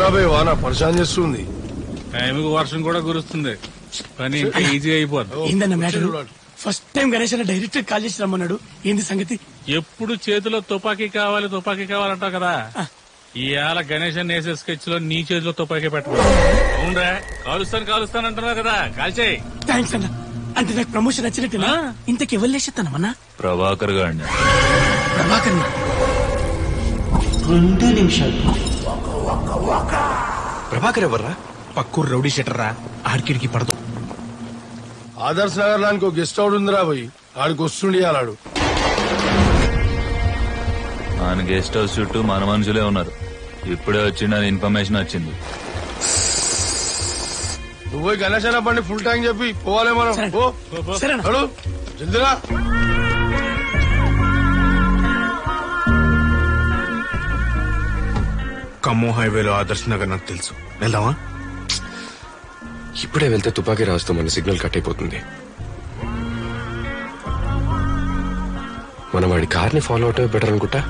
రాబోయే వాన పరిశాన్ చేస్తుంది. టైంకి వర్షం కూడా కురుస్తుంది. పని ఇంకా ఈజీ అయిపోద్ది. ఏందన్న మ్యాటర్? ఫస్ట్ టైం గణేష్ అన్న డైరెక్ట్ కాల్ చేసి రమ్మన్నాడు ఏంది సంగతి? ఎప్పుడు చేతిలో తుపాకీ కావాలి తుపాకీ కావాలంటావు కదా? ఇవాళ గణేష్ వేసే స్కెచ్లో నీ చేతిలో తుపాకీ పెట్టకూడదు అవునరా కాలుస్తాను కాలుస్తాను అంటున్నావు కదా. కాల్చేయి థ్యాంక్స్ అన్న. అంటే నాకు ప్రమోషన్ వచ్చినట్టునా. ఇంతకి ఎవరు లేచెత్తానమన్నా ప్రభాకర్ గారిని ప్రభాకర్ రెండు నిమిషాలు. ప్రభాకర్ ఎవర్రా? పక్కూరు రౌడీ షెటర్ రా ఆడికిడికి పడదు. ఆదర్శ్ నగర్ లానికి ఒక గెస్ట్ హౌస్ ఉందిరా పోయి ఆడికి వస్తుండి అలాడు ఆయన గెస్ట్ హౌస్ చుట్టూ మన మనుషులే ఉన్నారు. ఇప్పుడే వచ్చిందని ఇన్ఫర్మేషన్ వచ్చింది. నువ్వు అన్న బండి ఫుల్ ట్యాంక్ చెప్పి పోవాలే మనం. జల్దిరా. ఖమ్మం హైవేలో ఆదర్శ్ నగర్ నాకు తెలుసు. వెళ్దామా? ఇప్పుడే వెళ్తే తుపాకీ రాజుతో మన సిగ్నల్ కట్ అయిపోతుంది. మనం వాడి కార్ని ఫాలో అవటమే బెటర్ అనుకుంటా?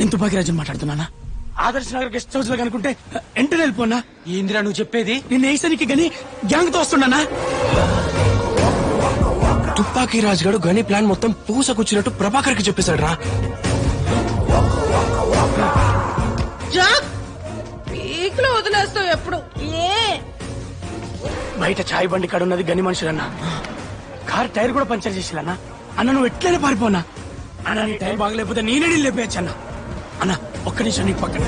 నేను తుపాకి రాజు మాట్లాడుతున్నానా? ఆదర్శ్ నగర్ గెస్ట్ హౌస్లో కనుకుంటే ఎంటర్ వెళ్ళిపోనా ఏందిరా నువ్వు చెప్పేది? నిన్న వేసరికి గని గ్యాంగ్తో వస్తున్నానా తుపాకీ రాజుగాడు గని ప్లాన్ మొత్తం పూసకొచ్చినట్టు ప్రభాకర్కి చెప్పేశాడు రా వదిలేస్తావు ఎప్పుడు? ఏ? బయట చాయ్ బండి కాడ ఉన్నది గని మనుషులన్నా. కార్ టైర్ కూడా పంచర్ చేసిలన్నా అన్న నువ్వు ఎట్లయినా పారిపోనా? అన్న నీ టైర్ బాగలేకపోతే నేనే నీళ్ళు లేపేయచ్చు అన్న ఒక్క నిమిషం నీ పక్కన.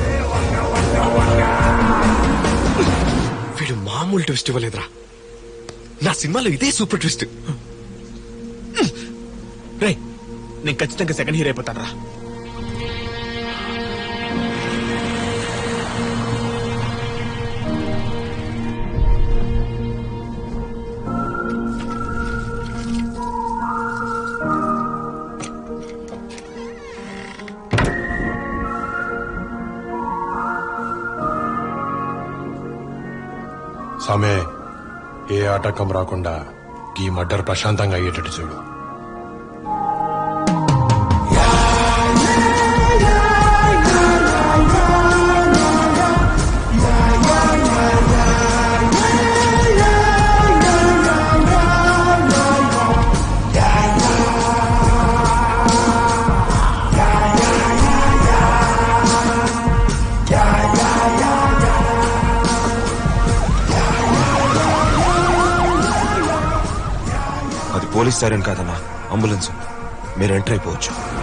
వీడు మామూలు ట్విస్ట్ ఇవ్వలేదురా. నా సినిమాలో ఇదే సూపర్ ట్విస్ట్ రే నేను ఖచ్చితంగా సెకండ్ హీరో అయిపోతాను రా సమే ఏ ఆటంకం రాకుండా ఈ మర్డర్ ప్రశాంతంగా అయ్యేటట్టు చూడు. పోలీస్ సైరన్ కాదన్నా అంబులెన్స్. మీరు ఎంటర్ అయిపోవచ్చు.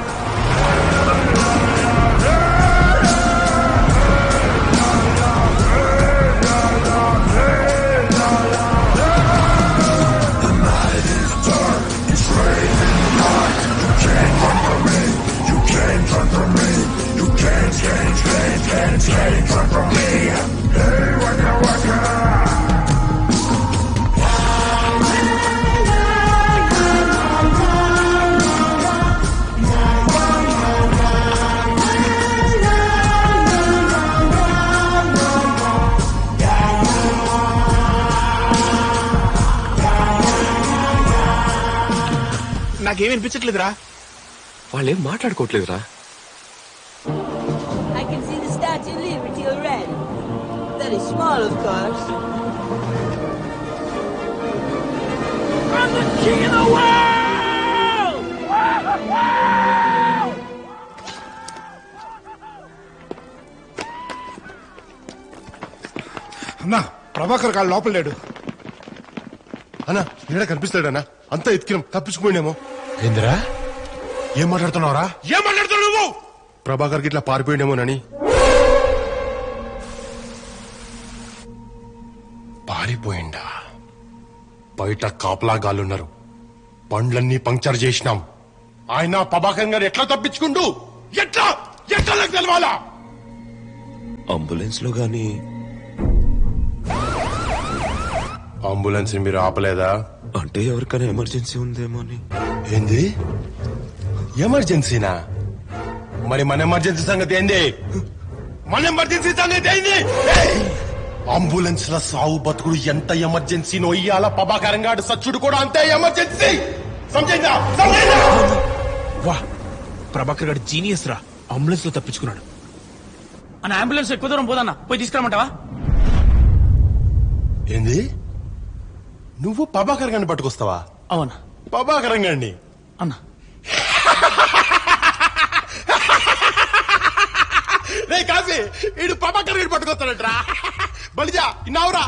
నాకేం అనిపించట్లేదురా వాళ్ళు ఏం మాట్లాడుకోవట్లేదురా I can see the Statue of Liberty already. Very small, of course. I'm the king of the world! అన్నా ప్రభాకర్ కాళ్ళు లోపల లేడు అన్నా ఈడ కనిపిస్తాడన్నా అంతా ఎత్తికినాం తప్పించుకుపోయినేమో ఏందిరా ఏం మాట్లాడుతున్నావురా? ఏం మాట్లాడుతున్నావు నువ్వు? ప్రభాకర్కి ఇట్లా పారిపోయినేమోనని పారిపోయిండా? బయట కాపలా గాలున్నారు బండ్లన్నీ పంక్చర్ చేసినాం. ఆయన ప్రభాకర్ గారు ఎట్లా తప్పించుకుంటూ ఎట్లా? ఎట్లా నాకు తెలవాలా? అంబులెన్స్లో గాని అంబులెన్స్ మీరు ఆపలేదా? అంటే ఎవరికైనా ఎమర్జెన్సీ ఉందేమో అని. ఏంది? ఎమర్జెన్సీనా మరి మన ఎమర్జెన్సీ సంగతి ఏంది? మన ఎమర్జెన్సీ సంగతి ఏంది? అంబులెన్స్ ల సావు బతుకుడు ఎంత ఎమర్జెన్సీనో ఇయ్యాల? ప్రభాకరం గాడు సచ్చుడు కూడా అంతే ఎమర్జెన్సీ వా ప్రభాకర్ గారు జీనియస్ రా. అంబులెన్స్లో తప్పించుకున్నాడు. అన్న అంబులెన్స్ ఎక్కువ దూరం పోదన్నా. పోయి తీసుకురమ్మంటావా ఏంది? నువ్వు ప్రభాకర్ గారిని పట్టుకొస్తావా? అవునా? ప్రభాకరం గారిని. అన్న. రే కాసి ఈడు ప్రభాకర్ గారిని పట్టుకొస్తాడట్రా. బలిజా ఇన్నావురా.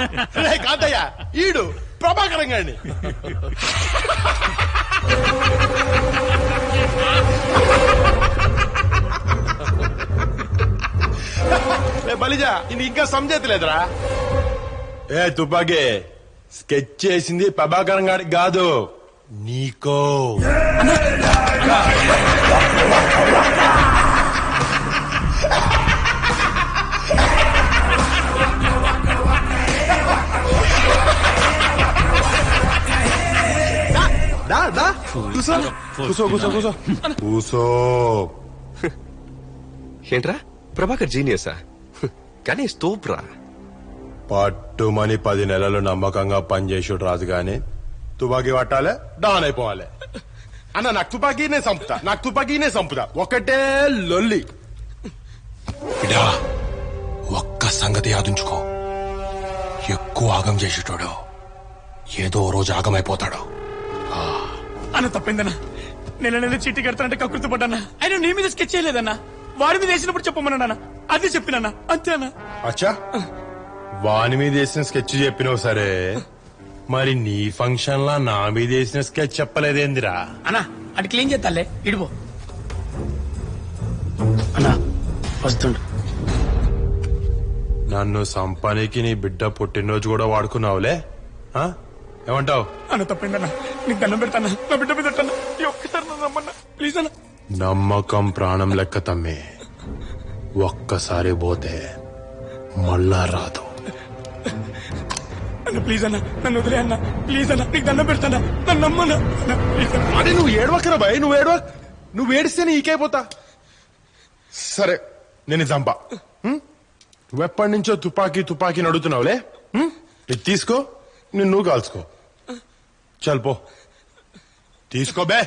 రే కాదయ్య ఈడు ప్రభాకరం గారిని. రే బలిజా ఇది ఇంకా సమజేతలేదురా ఏ తుపాకీ స్కెచ్ చేసింది ప్రభాకరం గారికి కాదు. నీకో. దా దా. కూసో. కూసో కూసో కూసో. కూసో. ఏంట్రా? ప్రభాకర్ జీనియసా? కానీ స్తూప్ రా పట్టుమని పది నెలలు నమ్మకంగా పనిచేసాడు రాజు గాని తుపాకీ పట్టాలే? డాన్ అయిపోవాలి. అన్న నాకు తుపాకీనే సంపుతా నాకు తుపాకీనే సంపుతా ఒకటే లొల్లి. ఒక్క సంగతి యాదుంచుకో ఎక్కువ ఆగం చేసేటోడు ఏదో రోజు ఆగమైపోతాడు. అన్న తప్పిందన్నా? నెల నెల చీటీ కడతానంటే కకృతి పడ్డానా? ఆయన నీ మీద స్కెచ్ చేయలేదన్నా? వాడి మీద వేసినప్పుడు చెప్పమన్నా అదే చెప్పినన్నా? అంతేనా? అచ్చా. వాని మీద వేసిన స్కెచ్ చెప్పినావు సరే. మరి నీ ఫంక్షన్ లా నా మీద వేసిన స్కెచ్ చెప్పలేదేందిరా? అన్నా అటు క్లీన్ చేస్తాలే ఇడిపో అన్నా వస్తుండు. నన్ను సంపానికి నీ బిడ్డ పుట్టినరోజు కూడా వాడుకున్నావులే? ఆ? ఏమంటావు? అన్న తప్పిందన్నా. నీకు దండం పెడతానా? నా బిడ్డ మీద ఈ ఒక్కసారి నన్ను ప్లీజ్ అన్న. నమ్మకం ప్రాణం లెక్క తమ్మి. ఒక్కసారి పోతే మళ్ళా రాదు. అన్న ప్లీజ్ అన్న. నన్ను వదిలే అన్న. ప్లీజ్ అన్న. నీకు దండం పెడతానా? నన్ను నమ్మన్నా అన్న ప్లీజ్ అన్న. అరే నువ్వు ఏడవకరా భయ్ నువ్వు ఏడవ నువ్వు ఏడిస్తే నీకైపోతా సరే నేను చంపా హ్మ్? నువ్వెప్పటి నుంచో తుపాకీ తుపాకీ నడుతున్నావులే హ్మ్? ఇది తీసుకో నిన్ను నువ్వు కాల్చుకో. చల్ పో. తీసుకో బే.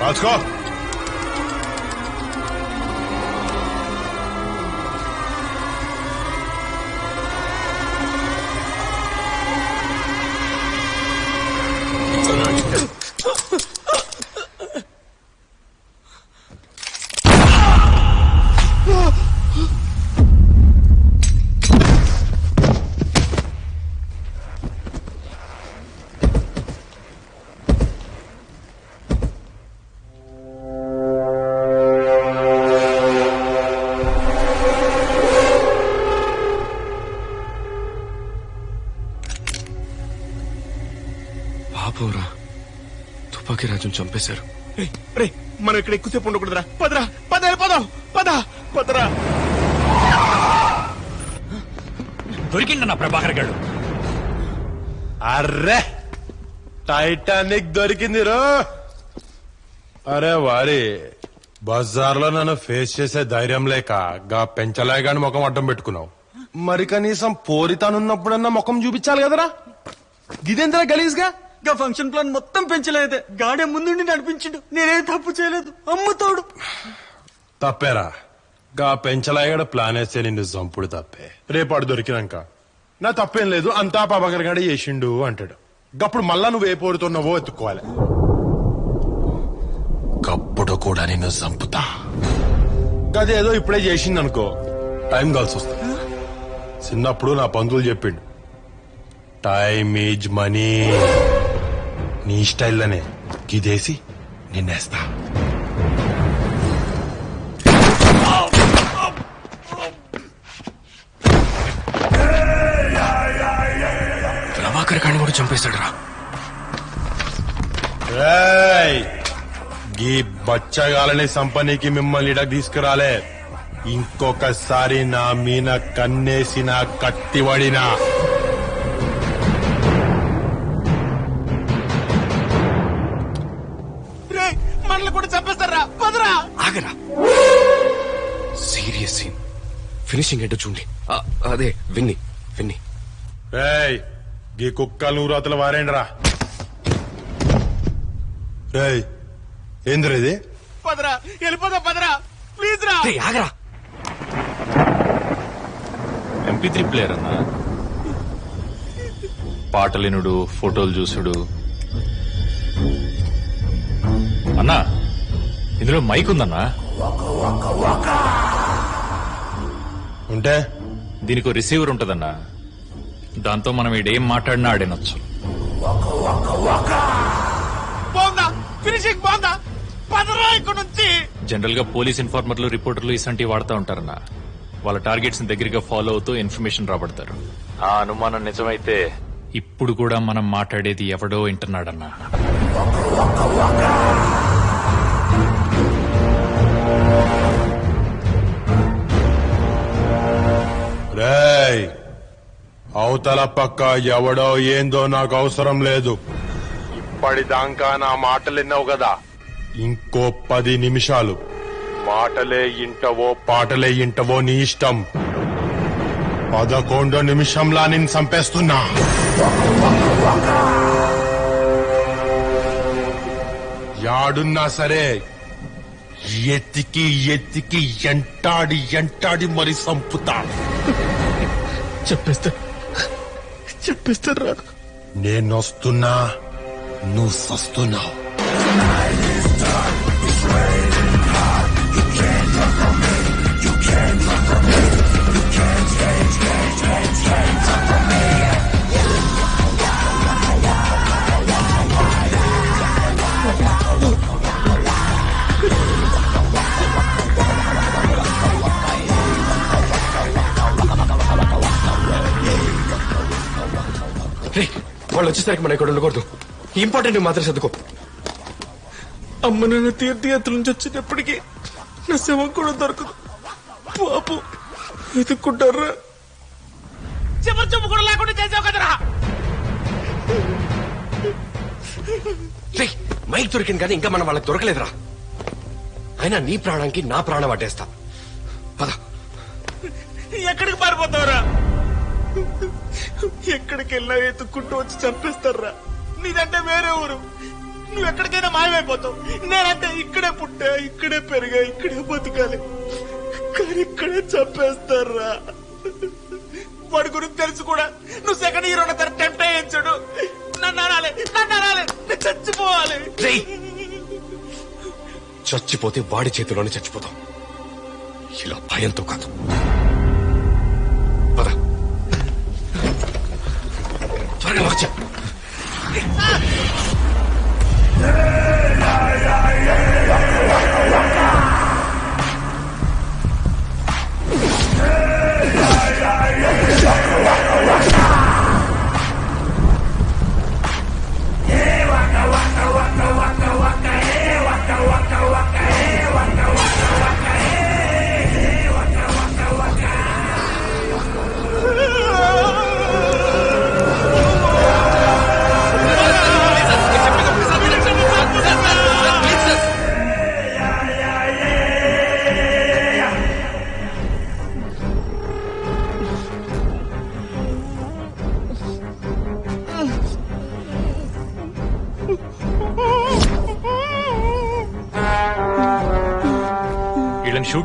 కాల్చుకో. పాపోరా తుపాకీ రాజుని చంపేశారు. రే, మనం ఇక్కడ ఎక్కువసేపు ఉండకూడదురా. పదరా పద పదం పద పదరా. దొరికిందన్న ప్రభాకర్ గారు. అర్రే టైటానిక్ దొరికింది రో. అరే వారి బజార్లో నన్ను ఫేస్ చేసే ధైర్యం లేక గా పెంచలేగాని ముఖం అడ్డం పెట్టుకున్నావు. మరి కనీసం పోరితానున్నప్పుడన్నా ముఖం చూపించాలి కదరా. గిదేంద్రా గలీజ్గా? గా ఫంక్షన్ ప్లాన్ మొత్తం పెంచలేదే. గాడే ముందుండి నడిపించిండు. నేనే తప్పు చేయలేదు. అమ్ముతోడు. తప్పేరా. గా పెంచలాగడ ప్లాన్ వేస్తే నిన్ను చంపుడు తప్పే. రేపాడు దొరికినాక. నా తప్పేం లేదు. అంతా పాపకర్ గడ చేసిండు అంటాడు. గప్పుడు మళ్ళా నువ్వు ఏ పోరుతున్నావో ఎత్తుకోవాలి గప్పుడు ఇప్పుడు కూడా నిన్ను చంపుతా. గదేదో ఇప్పుడే చేసింది అనుకో టైం కలిసి వస్తుంది చిన్నప్పుడు నా పంతులు చెప్పిండు. టైం ఈజ్ మనీ నీ స్టైల్లోనే గిదేసి నిన్నేస్తా. ప్రభాకర్ కాని కూడా చంపేశాడు రా ఏయ్! గీ బచ్చగాలని సంపనీకి మిమ్మల్ని ఇడకు తీసుకురాలే. ఇంకొకసారి నా మీన కన్నేసిన కత్తివడినా. ఫినిషింగ్ ఏంటో చూడండి. అదే విన్ని విన్ని. రేయ్ గీ కుక్కలు నూరాతలు వారేండ్రా? రేయ్ ఏంద్ర ఇది? పదరా వెళ్ళిపోదా పదరా. ప్లీజ్ రా. రేయ్, ఆగరా. ఎంపీ త్రీ ప్లేయర్ అన్నా? పాటలినుడు ఫోటోలు చూసుడు. అన్నా ఇందులో మైక్ ఉందన్నా? ఉంటే దీనికి రిసీవర్ ఉంటదన్నా. దాంతో మనం ఈడేం మాట్లాడినా ఆడినొచ్చు. జనరల్గా పోలీస్ ఇన్ఫార్మర్లు రిపోర్టర్లు ఇసంటివి వాడుతూ ఉంటారన్నా. వాళ్ళ టార్గెట్స్ దగ్గరగా ఫాలో అవుతూ ఇన్ఫర్మేషన్ రాబడతారు. ఆ అనుమానం నిజమైతే? ఇప్పుడు కూడా మనం మాట్లాడేది ఎవడో వింటున్నాడన్నా. అవతల పక్క ఎవడో ఏందో నాకు అవసరం లేదు. ఇప్పటిదాకా నా మాటలు విన్నావు కదా. ఇంకో పది నిమిషాలు. మాటలే ఇంటవో పాటలే ఇంటవో నీ ఇష్టం. పదకొండో నిమిషంలా నేను చంపేస్తున్నా. యాడున్నా సరే ఎత్తికి ఎత్తికి ఎంటాడి ఎంటాడి మరి సంపుతా చెప్పేస్తా. చెప్పేస్తారా నేనొస్తున్నా నువ్వు సస్తున్నావు వాళ్ళు వచ్చేసరికి మనం ఇక్కడ ఉండకూడదు. ఇంపార్టెంట్ మాత్రం చదువుకో అమ్మ నాన్న తీర్థయాత్ర నుంచి వచ్చేటప్పటికి నా శవం కూడా దొరకదు. పాపం వెతుక్కుంటారా? చివరి చూపు కూడా లేకుండా చేసావు కదరా. రే మైక్ దొరికింది కానీ ఇంకా మనం వాళ్ళకి దొరకలేదురా. అయినా నీ ప్రాణానికి నా ప్రాణం అడ్డేస్తా. పద. ఎక్కడికి పారిపోతావురా? ఎక్కడికి వెళ్ళా ఎత్తుక్కుంటూ వచ్చి చంపేస్తారా నీదంటే వేరే ఊరు. నువ్వు ఎక్కడికైనా మాయమైపోతావు. నేనంటే ఇక్కడే పుట్టా ఇక్కడే పెరిగా ఇక్కడే బతకాలి. కానీ ఇక్కడే చంపేస్తారా వాడి గురించి తెలుసు కూడా. నువ్వు సెకండ్ హీరో తన టెంప్ట్ అయ్యించాడు నన్ను అనాలి నన్ను అనాలి నేను చచ్చిపోవాలి. చచ్చిపోతే వాడి చేతిలోనే చచ్చిపోతాం. ఇలా భయంతో కాదు. 快去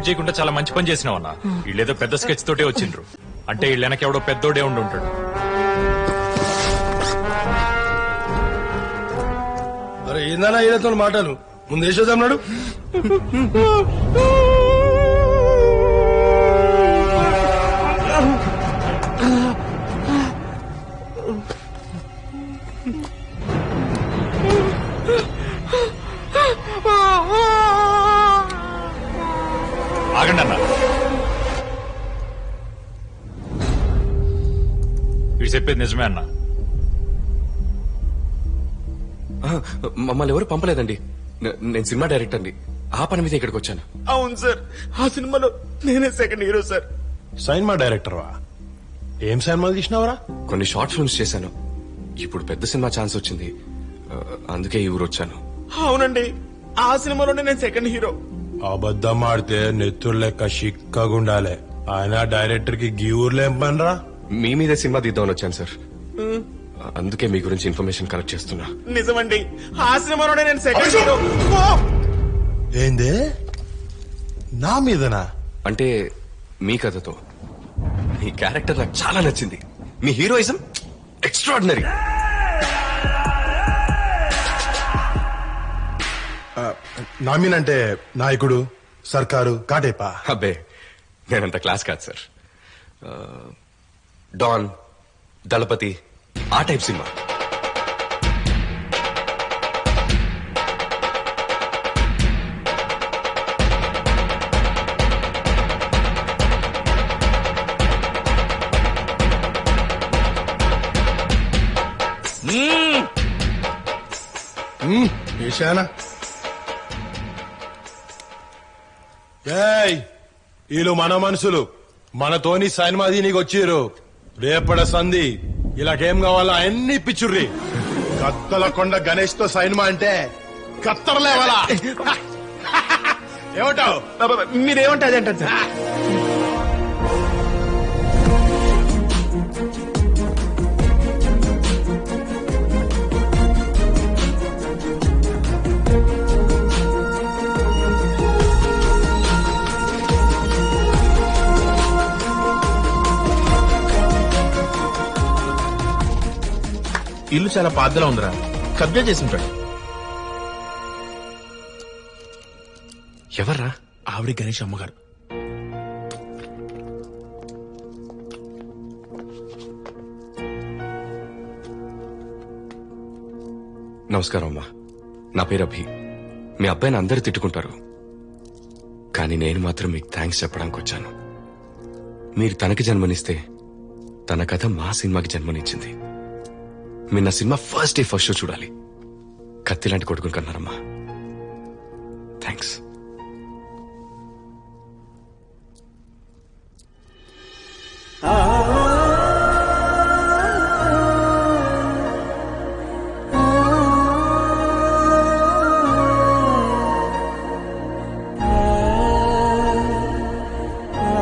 చేయకుండా చాలా మంచి పని చేసినావు అన్న వీళ్ళేదో పెద్ద స్కెచ్ తోటే వచ్చిండ్రు. అంటే వీళ్ళ ఎవడో పెద్దోడే ఉండి ఉంటాడు. అరే ఏందన్నా ఈయనతో మాటలు ముందు వేసేదన్నాడు ఆగండి చెప్పేది నిజమే అన్న మమ్మల్ని ఎవరు పంపలేదండి. నేను సినిమా డైరెక్టర్ అండి ఆ పని మీద ఇక్కడికి వచ్చాను. అవును సార్. ఆ సినిమాలో నేనే సెకండ్ హీరో సార్. సైన్మా డైరెక్టర్ వా ఏం సినిమాలు తీసినావరా? కొన్ని షార్ట్ ఫిల్మ్స్ చేశాను. ఇప్పుడు పెద్ద సినిమా ఛాన్స్ వచ్చింది. ఆ, అందుకే ఈ ఊరు వచ్చాను అవునండి. ఆ సినిమాలోనే నేను సెకండ్ హీరో అబద్ధం ఆడితే నెత్తురు లెక్క చిక్కగుండాలే. ఆయన డైరెక్టర్కి గీ ఊర్లో ఏం పనిరా? మీ మీదే సినిమా తీద్దామని వచ్చాను సార్. అందుకే మీ గురించి ఇన్ఫర్మేషన్ కలెక్ట్ చేస్తున్నా. నిజమండి. ఆ సినిమాలోనే నేను సెకండ్ హీరో ఓ! ఏంది? నా మీదనా? అంటే మీ కథతో. మీ క్యారెక్టర్ నాకు చాలా నచ్చింది. మీ హీరోయిజం ఎక్స్ట్రాడినరీ. నా మీనంటే నాయకుడు సర్కారు కాటేపా? అబ్బే నేనంత క్లాస్ కాదు సార్. ఆ, డాన్ దళపతి ఆ టైప్ సినిమా. ఏషానా ఏయ్ వీళ్ళు మన మనుషులు. మనతోని సినిమా దీనికి వచ్చిర్రు. రేపడ సంధి. ఇలాకేం కావాలా? అన్ని పిచ్చుర్రి కత్తల కొండ గణేష్తో సైన్మా అంటే కత్తరలేవాలా? ఏమంటావు మీరేమంటే అదే అంటారు సార్ ఇల్లు చాలా పాతలా ఉందిరా. కబ్జా చేసింటాడు. ఎవర్రా? ఆవిడ గణేష్ అమ్మగారు. నమస్కారం అమ్మా. నా పేరు అభి. మీ అబ్బాయిని అందరు తిట్టుకుంటారు. కానీ నేను మాత్రం మీకు థ్యాంక్స్ చెప్పడానికి వచ్చాను. మీరు తనకి జన్మనిస్తే తన కథ మా సినిమాకి జన్మనిచ్చింది. మీరు నా cinema first day first show చూడాలి. కత్తి లాంటి కొడుకుని కన్నారమ్మా. థ్యాంక్స్